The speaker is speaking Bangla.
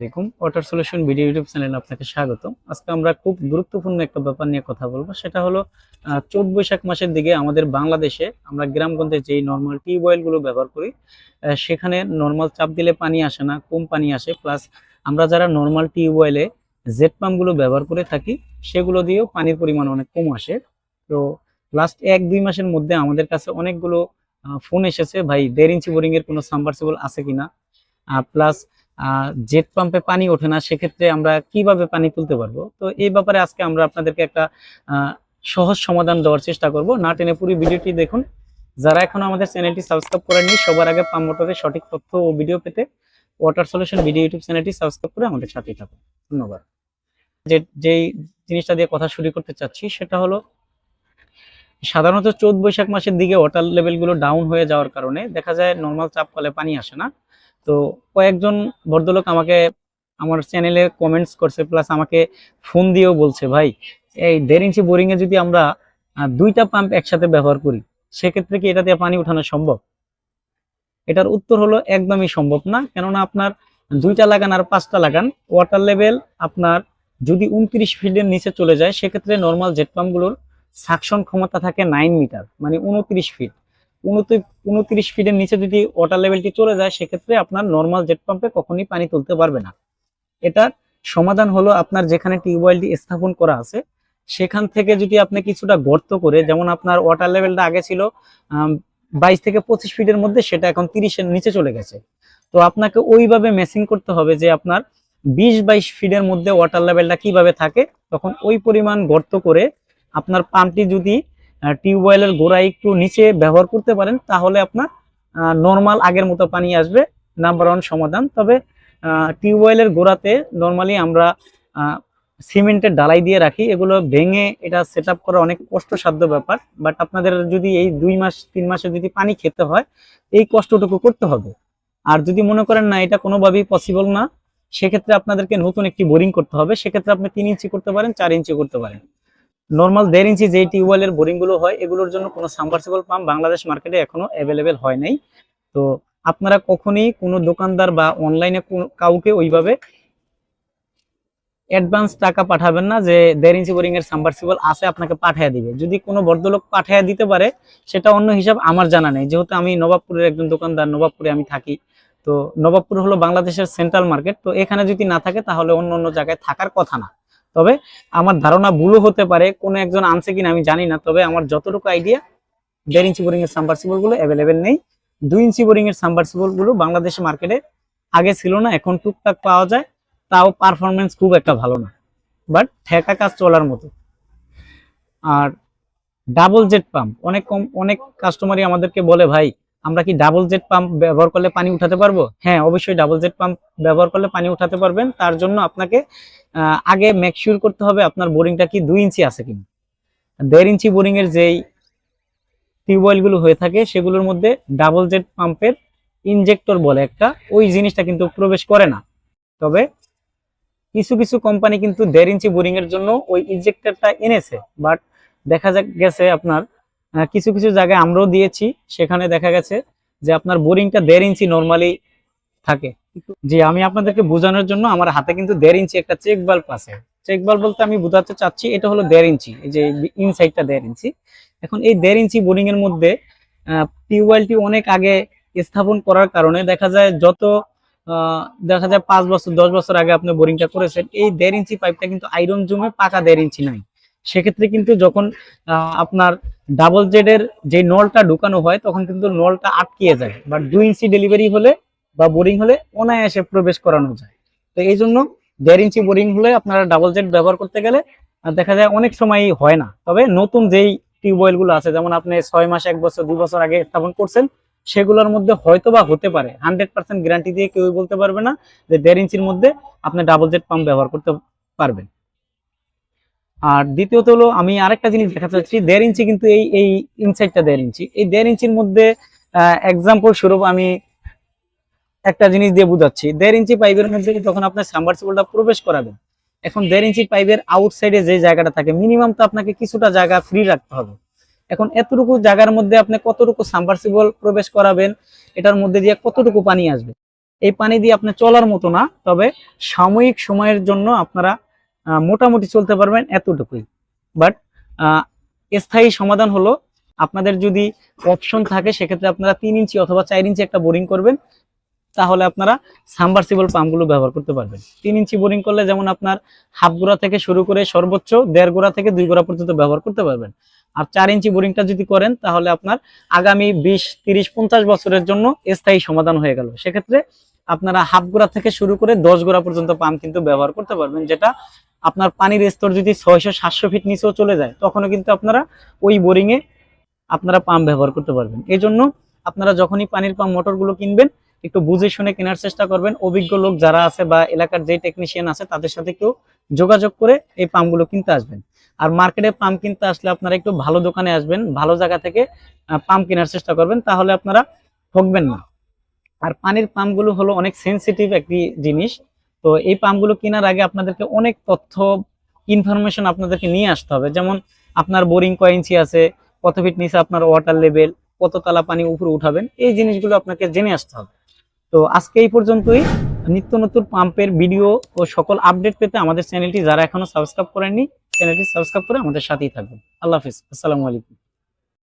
দেখুন ওয়াটার সলিউশন ভিডিও ইউটিউব চ্যানেলে আপনাকে স্বাগত আজকে আমরা খুব গুরুত্বপূর্ণ একটা ব্যাপার নিয়ে কথা বলব। সেটা হলো চৈত বৈশাখ মাসের দিকে আমাদের বাংলাদেশে আমরা গ্রামগঞ্জে যেই নর্মাল টিউবওয়েলগুলো ব্যবহার করি সেখানে নর্মাল চাপ দিলে পানি আসে না, কম পানি আসে। প্লাস আমরা যারা নর্মাল টিউবওয়েলে জেট পাম্পগুলো ব্যবহার করে থাকি, সেগুলো দিয়েও পানির পরিমাণ অনেক কম আসে। তো লাস্ট এক দুই মাসের মধ্যে আমাদের কাছে অনেকগুলো ফোন এসেছে, ভাই, দেড় ইঞ্চি বোরিং এর কোনো সাবমার্সিবল আছে কিনা? প্লাস জেট পাম্পে পানি ওঠে না, সেক্ষেত্রে আমরা কীভাবে পানি তুলতে পারব? তো এই ব্যাপারে আজকে আমরা আপনাদেরকে একটা সহজ সমাধান দেওয়ার চেষ্টা করব। না টেনে পুরো ভিডিওটি দেখুন। যারা এখনও আমাদের চ্যানেলটি সাবস্ক্রাইব করেননি, সবার আগে পাম্প মোটরের সঠিক তথ্য ও ভিডিও পেতে ওয়াটার সলিউশন ভিডিও ইউটিউব চ্যানেলটি সাবস্ক্রাইব করে আমাদের সাথেই থাকুন। ধন্যবাদ। যে, যেই জিনিসটা দিয়ে কথা শুরু করতে চাচ্ছি, সেটা হলো, সাধারণত চৌদ্দ বৈশাখ মাসের দিকে ওয়াটার লেভেলগুলো ডাউন হয়ে যাওয়ার কারণে দেখা যায় নর্মাল চাপ কলে পানি আসে না। তো কয়েকজন ভদ্রলোক আমাকে আমার চ্যানেলে কমেন্টস করছে প্লাস আমাকে ফোন দিয়েও বলছে, ভাই, এই দেড় ইঞ্চি বোরিংয়ে যদি আমরা দুইটা পাম্প একসাথে ব্যবহার করি, সেক্ষেত্রে কি এটা দিয়ে পানি উঠানো সম্ভব? এটার উত্তর হলো, একদমই সম্ভব না। কেননা আপনার দুইটা লাগান আর পাঁচটা লাগান ওয়াটার লেভেল আপনার যদি উনত্রিশ ফিটের নিচে চলে যায়, সেক্ষেত্রে নর্মাল জেট পাম্পগুলোর সাকশন ক্ষমতা থাকে নাইন মিটার মানে উনত্রিশ ফিট উনত্রিশ ফিটের নিচে যদি ওয়াটার লেভেলটি চলে যায়, সেক্ষেত্রে আপনার নর্মাল জেট পাম্পে কখনোই পানি তুলতে পারবে না। এটার সমাধান হলো আপনার যেখানে টিউবওয়েলটি স্থাপন করা আছে, সেখান থেকে যদি আপনি কিছুটা গর্ত করে, যেমন আপনার ওয়াটার লেভেলটা আগে ছিল বাইশ থেকে পঁচিশ ফিটের মধ্যে, সেটা এখন তিরিশের নিচে চলে গেছে। তো আপনাকে ওইভাবে মেসিং করতে হবে যে আপনার বিশ বাইশ ফিটের মধ্যে ওয়াটার লেভেলটা কীভাবে থাকে, তখন ওই পরিমাণ গর্ত করে আপনার পাম্পটি যদি টিউবওয়েলের গোড়া একটু নিচে ব্যবহার করতে পারেন, তাহলে আপনার নর্মাল আগের মতো পানি আসবে নাম্বার ওয়ান সমাধান। তবে টিউবওয়েলের গোড়াতে নর্মালি আমরা সিমেন্টের ডালাই দিয়ে রাখি, এগুলো ভেঙে এটা সেট আপ করা অনেক কষ্টসাধ্য ব্যাপার বাট আপনাদের যদি এই দুই মাস, তিন মাসে যদি পানি খেতে হয়, এই কষ্টটুকু করতে হবে। আর যদি মনে করেন না, এটা কোনোভাবেই পসিবল না, সেক্ষেত্রে আপনাদেরকে নতুন একটি বোরিং করতে হবে, সেক্ষেত্রে আপনি তিন ইঞ্চি করতে পারেন, চার ইঞ্চি করতে পারেন। নর্মাল দেড় ইঞ্চি যে টিউবওয়েলের বোরিংগুলো হয়, এগুলোর জন্য কোনো সাবমার্সিবল পাম্প বাংলাদেশ মার্কেটে এখনও অ্যাভেলেবেল হয় নাই। তো আপনারা কখনোই কোনো দোকানদার বা অনলাইনে কাউকে ওইভাবে অ্যাডভান্স টাকা পাঠাবেন না যে দেড় ইঞ্চি বোরিং এর সাবমার্সিবল আছে, আপনাকে পাঠিয়ে দিবে। যদি কোনো ভদ্রলোক পাঠিয়ে দিতে পারে, সেটা অন্য হিসাব আমার জানা নেই। যেহেতু আমি নবাবপুরের একজন দোকানদার, নবাবপুরে আমি থাকি। তো নবাবপুর হলো বাংলাদেশের সেন্ট্রাল মার্কেট তো এখানে যদি না থাকে, তাহলে অন্য অন্য জায়গায় থাকার কথা না। তবে আমার ধারণা ভুলও হতে পারে, কোনো একজন আনছে কিনা আমি জানি না, তবে আমার যতটুকু আইডিয়া দেড় ইঞ্চি বোরিং এর সাবমার্সিবলগুলো অ্যাভেলেবেল নেই। দুই ইঞ্চি বোরিং এর সাবমার্সিবলগুলো বাংলাদেশের মার্কেটে আগে ছিল না, এখন টুকটাক পাওয়া যায়, তাও পারফরমেন্স খুব একটা ভালো না। বাট ঠেকা কাজ চলার মতো। আর ডাবল জেট পাম্প অনেক কম, অনেক কাস্টমারই আমাদেরকে বলে, ভাই, আমরা কি ডাবল জেট পাম্প ব্যবহার করলে পানি উঠাতে পারব? হ্যাঁ অবশ্যই ডাবল জেট পাম্প ব্যবহার করলে পানি উঠাতে পারবেন। তার জন্য আপনাকে আগে মেকশিওর করতে হবে আপনার বোরিংটা কি দুই ইঞ্চি আছে কিনা। দেড় ইঞ্চি বোরিং এর যেই টিউবওয়েলগুলো হয়ে থাকে, সেগুলোর মধ্যে ডাবল জেড পাম্পের ইনজেক্টর বলে একটা, ওই জিনিসটা কিন্তু প্রবেশ করে না। তবে কিছু কিছু কোম্পানি কিন্তু দেড় ইঞ্চি বোরিং এর জন্য ওই ইনজেক্টরটা এনেছে। বাট দেখা গেছে আপনার কিছু কিছু জায়গায় আমরাও দিয়েছি, সেখানে দেখা গেছে যে আপনার বোরিংটা দেড় ইঞ্চি নর্মালি থাকে। জি, আমি আপনাদেরকে বোঝানোর জন্য আমার হাতে কিন্তু দেড় ইঞ্চি একটা চেক বাল্ব আছে। চেক বাল্ব বলতে আমি বোঝাতে চাচ্ছি, এটা হলো দেড় ইঞ্চি, এই যে ইনসাইডটা দেড় ইঞ্চি। এখন এই দেড় ইঞ্চি বোরিং এর মধ্যে টিউবওয়েলটি অনেক আগে স্থাপন করার কারণে দেখা যায় যত দেখা যায় পাঁচ বছর, দশ বছর আগে আপনি বোরিংটা করেছেন, এই দেড় ইঞ্চি পাইপটা কিন্তু আয়রন জমে পাকা দেড় ইঞ্চি নাই। সেক্ষেত্রে কিন্তু যখন আপনার ডাবল জেডের যে নলটা ঢুকানো হয়, তখন কিন্তু নলটা আটকিয়ে যায়। বাট দুই ইঞ্চি ডেলিভারি হলে বা বোরিং হলে অনায়াসে প্রবেশ করানো যায়। তো এই জন্য দেড় ইঞ্চি বোরিং হলে আপনারা ডাবল জেড ব্যবহার করতে গেলে দেখা যায় অনেক সময় হয় না। তবে নতুন যেই টিউবওয়েলগুলো আছে, যেমন আপনি ছয় মাস, এক বছর, দু বছর আগে স্থাপন করছেন, সেগুলোর মধ্যে হয়তো বা হতে পারে। হান্ড্রেড পার্সেন্ট গ্যারান্টি দিয়ে কেউ বলতে পারবে না যে দেড় ইঞ্চির মধ্যে আপনি ডাবল জেড পাম্প ব্যবহার করতে পারবেন। আর দ্বিতীয়ত হলো, আমি আরেকটা জিনিস দেখাতে চাচ্ছি, দেড় ইঞ্চি কিন্তু এই এই ইনসাইডটা দেড় ইঞ্চি। এই দেড় ইঞ্চির মধ্যে এক্সাম্পল স্বরূপ আমি একটা জিনিস দিয়ে বুঝাচ্ছি। দেড় ইঞ্চি পাইপের মধ্যে যখন আপনার সাবমার্সিবলটা প্রবেশ করাবেন, এখন দেড় ইঞ্চি পাইপের আউটসাইডে যে জায়গাটা থাকে মিনিমাম তো আপনাকে কিছুটা জায়গা ফ্রি রাখতে হবে। এখন এতটুকু জায়গার মধ্যে আপনি কতটুকু সাবমার্সিবল প্রবেশ করাবেন, এটার মধ্যে দিয়ে কতটুকু পানি আসবে? এই পানি দিয়ে আপনি চলার মতো না, তবে সাময়িক সময়ের জন্য আপনারা মোটামুটি চলতে পারবেন এতটুকুই। বাট স্থায়ী সমাধান হলো, আপনাদের যদি অপশন থাকে, সেক্ষেত্রে আপনারা তিন ইঞ্চি অথবা চার ইঞ্চি একটা বোরিং করবেন। তাহলে আপনারা সাবমার্সিবল পাম্পগুলো ব্যবহার করতে পারবেন। তিন ইঞ্চি বোরিং করলে যেমন আপনার হাফ গোড়া থেকে শুরু করে সর্বোচ্চ দেড় গোড়া থেকে দুই গোড়া পর্যন্ত ব্যবহার করতে পারবেন। আর চার ইঞ্চি বোরিংটা যদি করেন, তাহলে আপনার আগামী বিশ, তিরিশ, পঞ্চাশ বছরের জন্য স্থায়ী সমাধান হয়ে গেল। সেক্ষেত্রে আপনারা হাফ গোড়া থেকে শুরু করে দশ গোড়া পর্যন্ত পাম্প কিন্তু ব্যবহার করতে পারবেন, যেটা আপনার পানির স্তর যদি ছয়শো, সাতশো ফিট নিচেও চলে যায়, তখনও কিন্তু আপনারা ওই বোরিংয়ে আপনারা পাম্প ব্যবহার করতে পারবেন। এই জন্য আপনারা যখনই পানির পাম্প, মোটরগুলো কিনবেন একটু বুঝে শুনে কেনার চেষ্টা করবেন। অভিজ্ঞ লোক যারা আছে বা এলাকার যে টেকনিশিয়ান আছে, তাদের সাথে একটু যোগাযোগ করে এই পাম্পগুলো কিনতে আসবেন। আর মার্কেটে পাম্প কিনতে আসলে আপনারা একটু ভালো দোকানে আসবেন, ভালো জায়গা থেকে পাম্প কেনার চেষ্টা করবেন, তাহলে আপনারা ঠকবেন না। আর পানির পাম্পগুলো হলো অনেক সেন্সিটিভ একটি জিনিস। তো এই পাম্পগুলো কেনার আগে আপনাদেরকে অনেক তথ্য ইনফরমেশন আপনাদেরকে নিয়ে আসতে হবে। যেমন আপনার বোরিং কয় ইঞ্চি আছে, কত ফিট নিচে আপনার ওয়াটার লেভেল কত তালা পানি উপরে উঠাবেন, এই জিনিসগুলো আপনাকে জেনে আসতে হবে। তো আজকে এই পর্যন্তই। নিত্য নতুন পাম্পের ভিডিও ও সকল আপডেট পেতে আমাদের চ্যানেলটি যারা এখনও সাবস্ক্রাইব করেননি, চ্যানেলটি সাবস্ক্রাইব করে আমাদের সাথেই থাকবেন আল্লাহ হাফিজ। আসসালামু আলাইকুম।